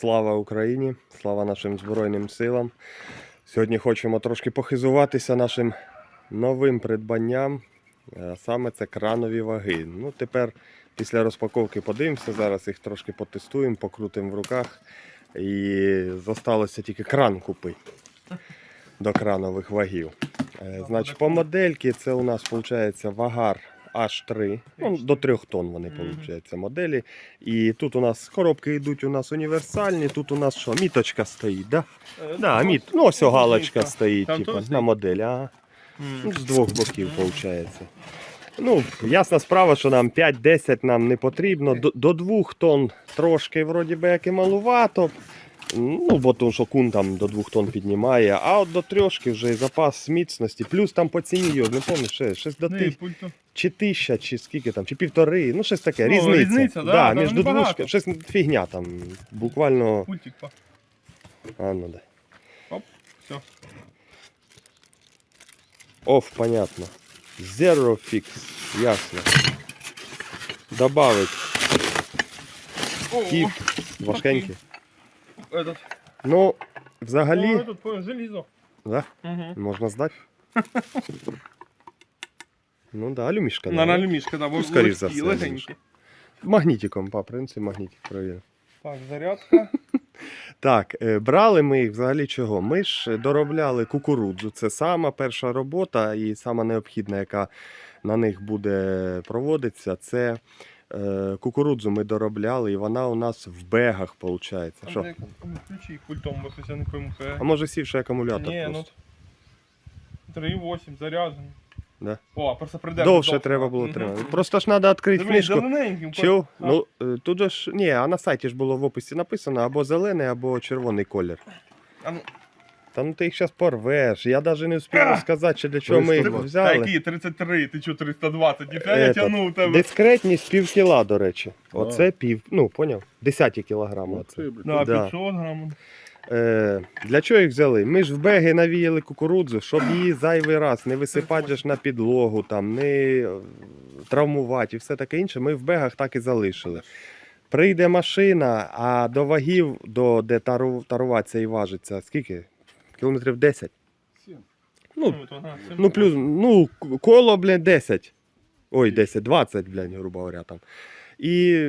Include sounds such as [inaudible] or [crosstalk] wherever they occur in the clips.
Слава Україні! Слава нашим Збройним силам! Сьогодні хочемо трошки похизуватися нашим новим придбанням. Е, Саме це кранові ваги. Ну, тепер після розпаковки подивимося, зараз їх трошки потестуємо, покрутимо в руках. І зосталося тільки кран купити до кранових вагів. Е, Значить, по модельки це у нас виходить вагар H3. Ну, до 3 тонн вони Мгм. виходить, моделі. І тут у нас коробки йдуть у нас універсальні, тут у нас що, міточка стоїть, да? Да, міт. Ну, ось галочка стоїть, типу, на моделі. Ага. Ну, з двох боків виходить. Ну, ясна справа, що нам 5-10 нам не потрібно. До, до 2 тонн трошки вроді би як і малувато. Ну, бо тому що кун там до 2 тонн піднімає, а от до трьошки вже і запас міцності. Плюс там по ціні його, не пам'ятаю, щось до Ну, тих. Чи тисяча, чи скільки там, чи півтори, ну щось таке, Ну, різниця. різниця, да, там між двушки, щось фігня там, буквально. Пультик, па. А, ну да. Оп, все. Оф, понятно. Zero fix, ясно. Добавить кіп, важкенький. Этот. Ну, взагалі, этот, понял, да, Угу. можна здати. Ну да, алюмішка. На да. алюмішка, да, бо скоріш за все, легенькі. Магнітиком, по принципі, магнітик провірив. Так, зарядка. [laughs] Так, е, брали ми їх взагалі чого? Ми ж доробляли кукурудзу. Це сама перша робота і сама необхідна, яка на них буде проводитися. Це е, кукурудзу ми доробляли, і вона у нас в бегах виходить. Що? Включи пультом, бо я не пойму. А може сівший акумулятор Ні, ну. 3,8 заряджений. Да. О, просто придержи. Довше треба було тримати. Просто ж треба відкрити книжку. Чув? А. Ну е, тут же ж ні, а на сайті ж було в описі написано або зелений, або червоний колір. А ну, Та ну ти їх зараз порвеш. Я навіть не встиг розказати, ще для чого ми їх 320. взяли. Такі 33, ти чого 320? Ніфіга я Этот, тягнув тебе. Дискретність пів кіла, до речі. Оце пів, ну, поняв? Десяті кілограми. Оце. Оце. Да, Да. 500 грамів. Е, для чого їх взяли? Ми ж в беги навіяли кукурудзу, щоб її зайвий раз не висипати ж на підлогу, там, не е, травмувати і все таке інше. Ми в бегах так і залишили. Прийде машина, а до вагів, до, де тару, таруватися і важиться, скільки? Кілометрів 10? Сім. Ну, Ну, плюс, ну, коло, блядь, 10. Ой, 10, 20, блядь, грубо говоря, там. І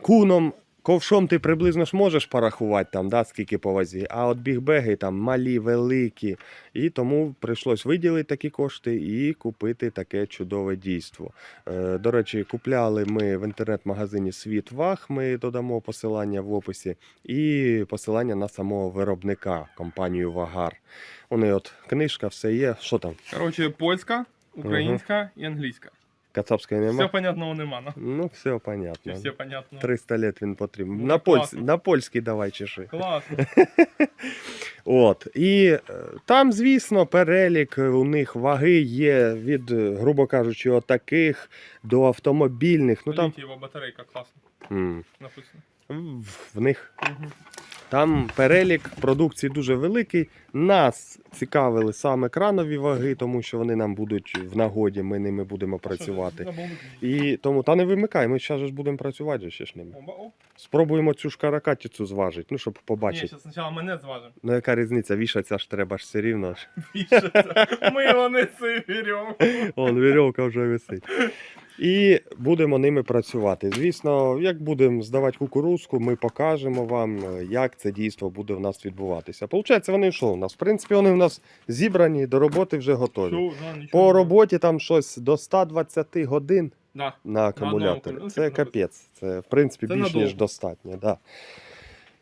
куном, ковшом ти приблизно ж можеш порахувати там, да, скільки по вазі, а от бігбеги там малі, великі. І тому прийшлось виділити такі кошти і купити таке чудове дійство. Е, до речі, купляли ми в інтернет-магазині Світ Ваг, ми додамо посилання в описі, і посилання на самого виробника, компанію Вагар. Вони от книжка, все є. Що там? Коротше, польська, українська і англійська. Кацапської нема? Все понятного нема, на. Ну, все Чи понятно. все понятно? 300 лет він потрібен. Ну, на, так класно. на польський давай чеши. Класно. [laughs] От. І е, там, звісно, перелік у них ваги є від, е, грубо кажучи, отаких до автомобільних. Ну там Літієва батарейка, класно. м, Написано. в- в них Угу. Там перелік продукції дуже великий. Нас цікавили саме кранові ваги, тому що вони нам будуть в нагоді, ми ними будемо працювати. І тому та не вимикай, ми зараз ж будемо працювати ще ж ними. Спробуємо цю ж каракатицю зважити, ну щоб Ні, побачити. зараз спочатку мене зважимо. Ну яка різниця, вішаться ж треба ж все рівно. Вішаться. Ми його не беремо. Вон вірьовка вже висить. І будемо ними працювати. Звісно, як будемо здавати кукурузку, ми покажемо вам, як це дійство буде в нас відбуватися. Получається, вони що у нас? В принципі, вони в нас зібрані, до роботи вже готові. По роботі там щось до 120 годин Да. на акумуляторі. ну, Це капець. Це в принципі більш ніж достатньо. Да.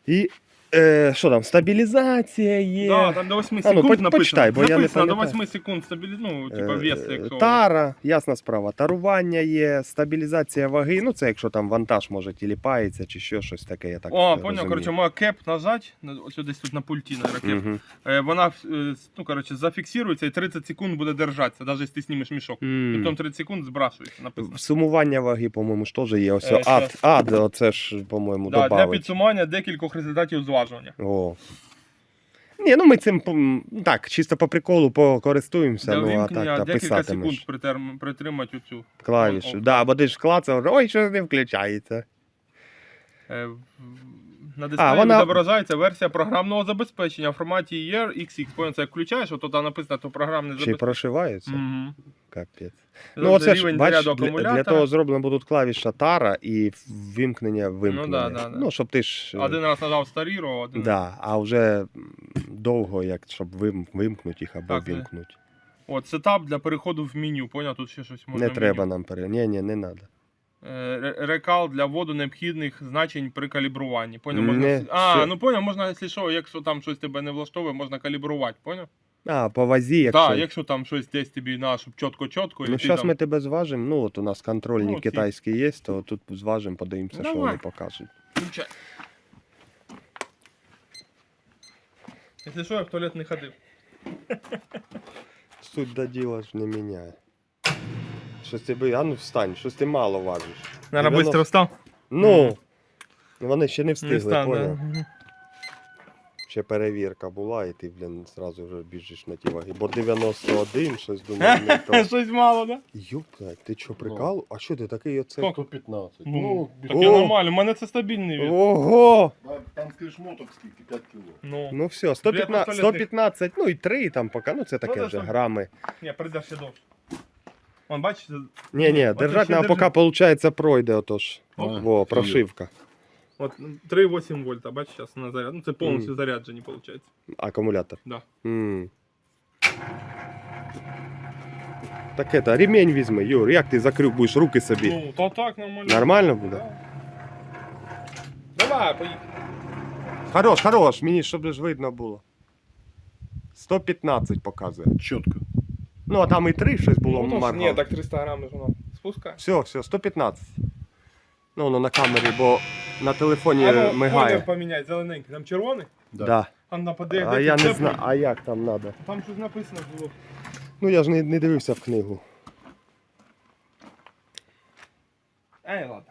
І е, що там, стабілізація є. Да, там до 8 А, ну, по- написано. почитай, бо я не написано до 8 секунд стабілі... ну, типа Е, вес, якщо... Тара, ясна справа. Тарування є, стабілізація ваги. Ну, це якщо там вантаж може тіліпається чи що, щось таке, я так. О, поняв, коротше, моя кеп нажать, ось десь тут на пульті, на. Мгм. Е, Вона, е, ну, коротше, зафіксується і 30 секунд буде держатися, навіть якщо ти знімеш мішок. І потім 30 секунд збрасується, написано. Сумування ваги, по-моєму, ж теж є. Ось Е, ад, ад, оце ж, по-моєму, Да, для добавить. підсумання декількох результатів зважування. О. Ні, ну ми цим так, чисто по приколу покористуємося, ну а так, та декілька секунд притримати оцю. клавішу. О. Да, бо ти ж клацав, ой, що не включається. Е, на дисплеї вона- відображається версія програмного забезпечення в форматі ER XX. Понял, це як включаєш, от там написано, то програмне Чи забезпечення. прошиваються? Угу. Капець. Ну, оце ж, бач, для, для того зроблено будуть клавіша тара і вимкнення вимкнення. да, да, да. Ну, щоб ти ж. Один раз нажав старірував, один Да, а вже довго, як щоб вим, вимкнути їх або Так, вимкнути. От, сетап для переходу в меню, поняв, тут ще щось можна. Не треба меню. нам пере. Ні, ні, не треба. Е, ре- Рекал для вводу необхідних значень при калібруванні. Поняв, можна... Не, А, все. ну поняв, можна, якщо що, якщо там щось тебе не влаштовує, можна калібрувати, поняв? А, по вазі, якщо. да, якщо там щось десь тобі на, щоб чітко-чітко. Ну, зараз там... ми тебе зважимо. Ну, от у нас контрольні Ну, китайські є, то тут зважимо, подивимося, що вони покажуть. Включай. Якщо що, я в туалет не ходив. Суть до діла ж не міняє. Щось тебе, а ну встань, щось ти мало важиш. Наверно, 90. швидко встав. Ну, вони ще не встигли, Не став, поняв? да. Ще перевірка була, і ти, блін, зразу вже біжиш на ті ваги. Бо 91, щось думаю, не [laughs] то. Щось мало, да? Юп, блядь, ти що, прикал? А що ти такий оце? Скільки? 115. Ну, Ну, таке О! нормально, у мене це стабільний від. Ого! да, там скажеш моток скільки, 5 кіло. Ну, Ну все, 115, туалетних. 115, ну і 3 там поки, ну це таке да, вже що- грами. ні, прийде ще довше. Вон, бачиш, Ні, ні, Оце держать ще нам держи. поки, виходить, пройде отож. Оп. Во, Ага. прошивка. от 3,8 вольта, бачиш, зараз на заряд. Ну, це повністю Мгм. заряджені, виходить. Акумулятор. Да. М. Так это, ремень візьми, Юр, як ти закрив будеш руки собі? Ну, то так нормально. Нормально буде? Да. Давай, поїхали. Хорош, хорош, мені щоб ж видно було. 115 показує. Чітко. Ну, а там і 3 щось було Ну, ні, так 300 грамів воно спускає. Все, все, 115. Ну, воно на камері, бо на телефоні А ну, мигає. колір поміняй, зелененький. Там червоний, Да. Да. там на подек. А я не знаю, а як там треба. Там щось написано було. Ну я ж не, не дивився в книгу. Ай, ладно.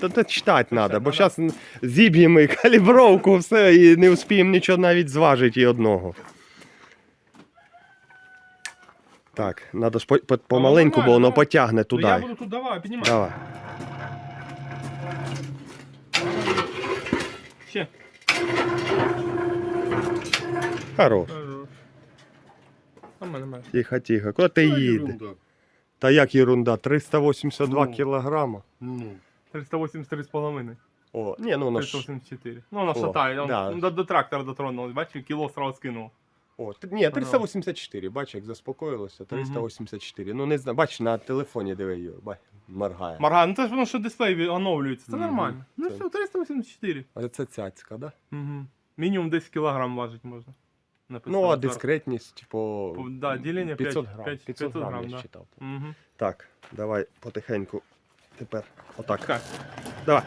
Та, та читати треба, бо зараз зіб'ємо і калібровку, все, і не вспіємо нічого навіть зважити і одного. Так, треба ж по, по, помаленьку, бо воно потягне Ну, я буду тут, давай, піднімай. Давай. Ще. Хорош. Хорош. Нормально, нормально. Тихо, тихо. Куди ти Та їде? Та як ерунда, 382 Ну. кілограма. Ну, 383,5. О, ні, ну воно ж. 384. Ну, воно О, шатає. он да. До, до трактора дотронулось, бачиш, кіло сразу скинув. О, т- ні, 384, бач, як заспокоїлося, 384. Ну не знаю, бач, на телефоні диви, Юр, бач, моргає. Марга, ну це ж воно що дисплей оновлюється, це Мгм. нормально. Ну Це- все, 384. А це цяцька, да? Угу. Мінімум 10 кілограм важить можна. Написано Ну, а зверху. дискретність, по По- да, ділення 500 5 грам. 500 500 грам грам, я да. читав. Угу. Так, давай потихеньку. Тепер. Отак. Так, Давай.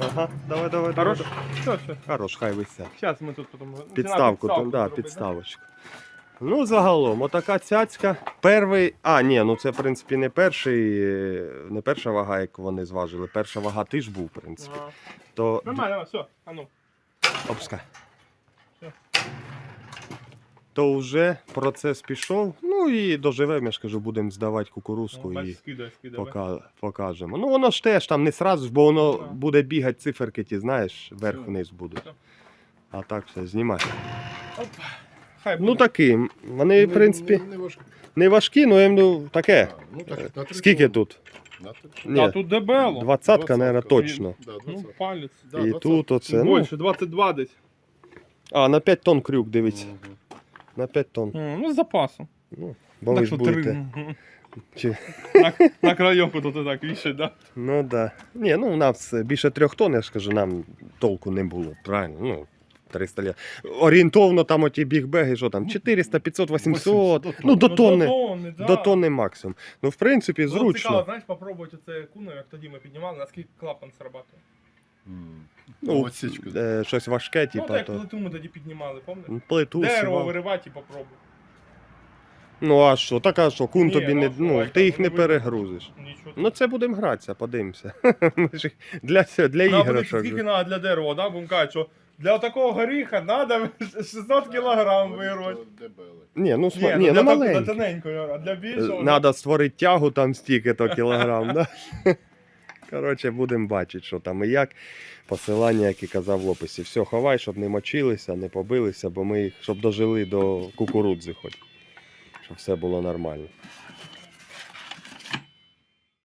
Ага, давай, давай, хорош? давай. Все, все. Хорош, хай висять. Зараз ми тут потім... Підставку, там, да, підставочку. Ну, загалом, отака цяцька. Перший. А, ні, ну це, в принципі, не перший, не перша вага, як вони зважили. Перша вага ти ж був, в принципі. Ага. То Нормально, все, а ну. Опускай. Всё. То вже процес пішов. Ну і доживемо, я ж кажу, будемо здавати кукурузку Ну, і скидай, скидай. пока, покажемо. Ну воно ж теж там не сразу, ж, бо воно Так. буде бігати циферки, ті, знаєш, вверх-вниз будуть. А так все, знімай. Хай Ну такі, вони, в принципі, Не, не важко. не важкі, але ну, таке. А, ну, так, на Скільки тут? На. Ні, А тут дебело. двадцятка, мабуть, точно. Да, Ну, палець. Да, І 20. тут оце. Ну, Більше, 22 десь. а, на 5 тонн крюк, дивіться. Мгм. На 5 тонн. М, Ну, з запасом. Бо ви ж будете. Мгм. Чи... На, на крайовку тут і так вішать, да? Ну да. Ні, ну у нас більше трьох тонн, я ж кажу, нам толку не було. Правильно? Ну, 300 літ. Орієнтовно там оті бігбеги, що там, 400, 500, 800, 800, ну до Ну, тонни. До тонни, да. До тонни максимум. Ну, в принципі, Було зручно. цікаво, знаєш, попробувати оце куно, як тоді ми піднімали, наскільки клапан срабатує. М. Ну, Отсічку. е, щось важке, Ну, так як то. плиту ми тоді піднімали, пам'ятаєш? Плиту, Дерево виривати і попробуй. Ну а що, так а що, кун Ні, тобі не. ну, Ну, слухай, ти їх не ви- перегрузиш. Нічого. Ну це будемо гратися, подивимося. [laughs] Ми ж їх Для, цього- для Ну, а іграшок. скільки же. треба для дерева, да? Будемо казати, що для такого горіха [laughs] треба 600 кілограм вирвати. Ні, ну, сма... Ні, Ні, ну, для ну так- маленький. для тоненького, а для більшого. Надо створити тягу там стільки то кілограм, да? [laughs] Коротше, будемо бачити, що там і як. Посилання, як і казав в описі. Все, ховай, щоб не мочилися, не побилися, бо ми їх, щоб дожили до кукурудзи хоч. Щоб все було нормально.